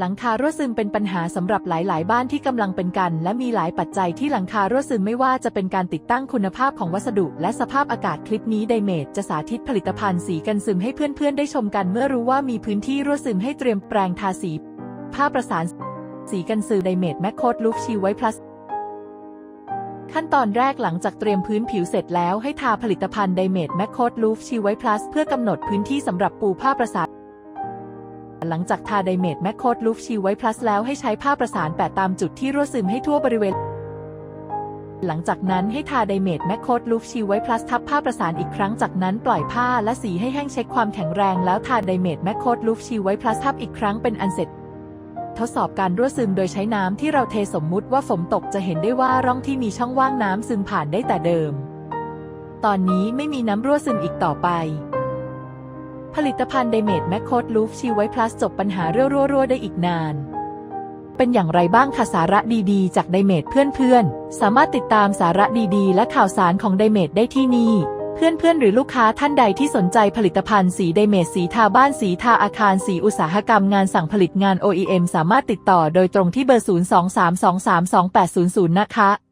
หลังคารั่วซึมเป็นปัญหาสำหรับหลาย ๆ บ้านที่กำลังเป็นกัน และมีหลายปัจจัยที่หลังคารั่วซึมไม่ว่าจะเป็นการติดตั้งคุณภาพของวัสดุ และสภาพอากาศคลิปนี้ไดเมดจะสาธิตผลิตภัณฑ์สีกันซึมให้เพื่อน ๆ ได้ชมกันเมื่อรู้ว่ามีพื้นที่รั่วซึมให้เตรียมแปรงทาสีผ้าประสาน สีกันซึมไดเมดแมคโคดลูฟชีไว้พลัสขั้นตอนแรกหลังจากเตรียมพื้นผิวเสร็จแล้วให้ทาผลิตภัณฑ์ไดเมดแมคโคดลูฟชีไว้พลัสเพื่อกำหนดพื้นที่สำหรับปูผ้าประสาน หลังจากทาไดเมดแมคโคดลูฟชีไว้พลัสแล้วให้ใช้ผ้าประสานแปะตามจุดที่รั่วซึมให้ทั่วบริเวณ หลังจากนั้นให้ทาไดเมดแมคโคดลูฟชีไว้พลัสทับผ้าประสานอีกครั้งจากนั้นปล่อยผ้าและสีให้แห้งเช็คความแข็งแรงแล้วทาไดเมดแมคโคดลูฟชีไว้พลัสทับอีกครั้งเป็นอันเสร็จ ทดสอบการรั่วซึมโดยใช้น้ำที่เราเทสมมุติว่าฝนตกจะเห็นได้ว่าร่องที่มีช่องว่างน้ำซึมผ่านได้แต่เดิม ตอนนี้ไม่มีน้ำรั่วซึมอีกต่อไป ผลิตภัณฑ์ไดเมดแมคโคดลูฟชีไว้พลัสจบปัญหาเรื่อรั่วๆได้อีกนาน เป็นอย่างไรบ้างคะสาระดีๆ จากไดเมดเพื่อนๆ สามารถติดตามสาระดีๆ และข่าวสารของไดเมดได้ที่นี่เพื่อนๆ หรือลูกค้าท่านใดที่สนใจผลิตภัณฑ์สีไดเมดสีทาบ้านสีทาอาคารสีอุตสาหกรรมงานสั่งผลิตงาน OEM สามารถติดต่อโดยตรงที่เบอร์ 023232800 นะคะ